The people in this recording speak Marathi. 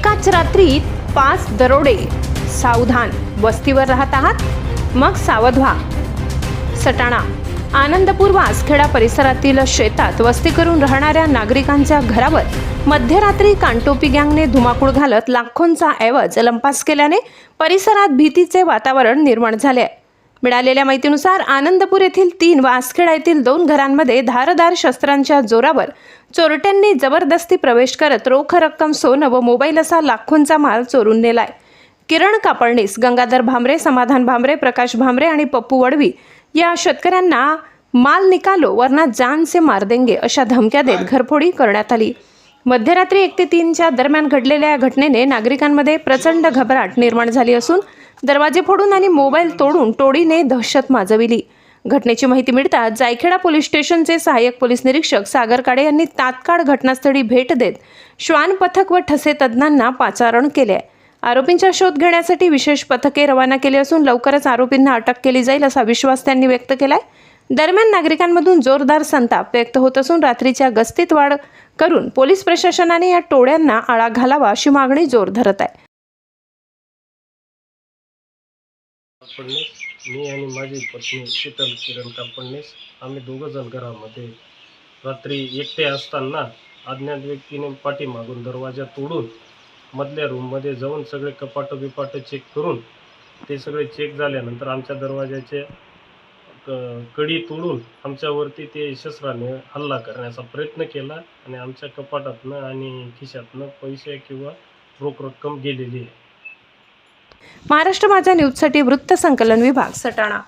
एकाच रात्रीत पाच दरोडे सावधान वस्तीवर राहत आहात. मग सावध व्हा. सटाणा आनंदपूर वासखेडा परिसरातील शेतात वस्ती करून राहणाऱ्या नागरिकांच्या घरावर मध्यरात्री कानटोपी गँगने धुमाकूळ घालत लाखोंचा ऐवज लंपास केल्याने परिसरात भीतीचे वातावरण निर्माण झाले आहे. मिळालेल्या माहितीनुसार आनंदपूर येथील तीन व आसखेडा येथील दोन घरांमध्ये धारदार शस्त्रांच्या जोरावर चोरट्यांनी जबरदस्ती प्रवेश करत रोख रक्कम सोनं व मोबाईल असा लाखोंचा माल चोरून नेलाय. किरण कापडणीस गंगाधर भामरे समाधान भामरे प्रकाश भामरे आणि पप्पू वडवी या शेतकऱ्यांना माल निकालो वरना जान से मार देंगे अशा धमक्या देत घरफोडी करण्यात आली. मध्यरात्री एक ते तीनच्या दरम्यान घडलेल्या या घटनेने नागरिकांमध्ये प्रचंड घबराट निर्माण झाली असून दरवाजे फोडून आणि मोबाईल तोडून टोळीने दहशत माजविली. घटनेची माहिती मिळताच जायखेडा पोलीस स्टेशनचे सहाय्यक पोलीस निरीक्षक सागर काडे यांनी तात्काळ घटनास्थळी भेट देत श्वान पथक व ठसे तज्ज्ञांना पाचारण केले आहे. आरोपींचा शोध घेण्यासाठी विशेष पथके रवाना केली असून लवकरच आरोपींना अटक केली जाईल असा विश्वास त्यांनी व्यक्त केलाय. दरम्यान नागरिकांमधून जोरदार संताप व्यक्त होत असून रात्रीच्या गस्तीत वाढ करून पोलीस प्रशासनाने या टोळ्यांना आळा घालावा अशी मागणी जोर धरत आहे. कापडणीस मी आणि माझी पत्नी शीतल किरण कापडणीस आम्ही दोघंजण घरामध्ये रात्री एकटे असताना अज्ञात व्यक्तीने पाठीमागून दरवाजा तोडून मधल्या रूममध्ये जाऊन सगळे कपाटं बिपाटं चेक करून ते सगळे चेक झाल्यानंतर आमच्या दरवाजाचे क- कडी तोडून आमच्यावरती ते शस्त्राने हल्ला करण्याचा प्रयत्न केला आणि आमच्या कपाटातनं आणि खिशातनं पैसे किंवा रोख रक्कम गेलेली आहे. महाराष्ट्र माझा न्यूजसाठी वृत्त संकलन विभाग सटाणा.